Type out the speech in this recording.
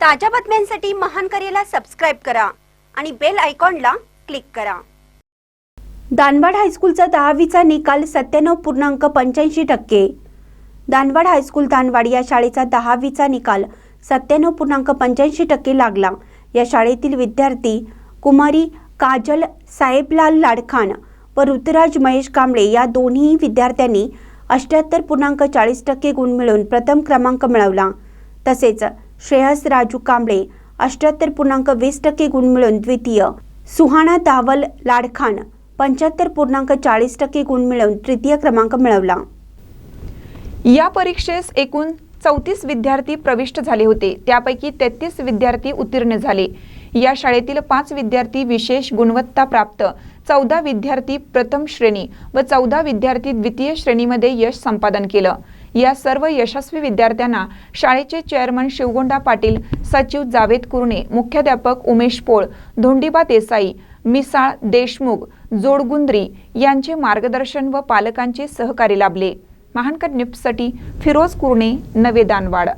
ताज्या बातम्यांसाठी महान करेला सबस्क्राईब करा आणि बेल आयकॉनला क्लिक करा. दानवाड हायस्कूलचा दहावीचा निकाल सत्त्याण्णव पूर्णांक पंच्याऐंशी टक्के. दानवाड हायस्कूल दानवाड या शाळेचा दहावीचा निकाल सत्त्याण्णव पूर्णांक पंच्याऐंशी टक्के लागला. या शाळेतील विद्यार्थी कुमारी काजल साहेबलाल लाडखान व ऋतुराज महेश कांबळे या दोन्ही विद्यार्थ्यांनी अष्ट्याहत्तर पूर्णांक चाळीस टक्के गुण मिळवून प्रथम क्रमांक मिळवला. तसेच श्रेयस राजू कांबळे अष्ट्याहत्तर पूर्णांक वीस टक्के गुण मिळवून द्वितीय. सुहाना दावल लाडखान पंच्याहत्तर पूर्णांक चाळीस टक्के गुण मिळवून तृतीय क्रमांक मिळवला. या परीक्षेस एकूण चौतीस विद्यार्थी प्रविष्ट झाले होते. त्यापैकी तेहतीस विद्यार्थी उत्तीर्ण झाले. या शाळेतील पाच विद्यार्थी विशेष गुणवत्ता प्राप्त चौदा विद्यार्थी प्रथम श्रेणी व चौदा विद्यार्थी द्वितीय श्रेणीमध्ये यश संपादन केलं. या सर्व यशस्वी विद्यार्थ्यांना शाळेचे चेअरमन शिवगोंडा पाटील सचिव जावेद कुरणे मुख्याध्यापक उमेश पोळ धोंडीबा देसाई मिसाळ देशमुख जोडगुंद्री यांचे मार्गदर्शन व पालकांचे सहकार्य लाभले. महानकर न्यूजसाठी फिरोज कुरणे नवे दानवाड.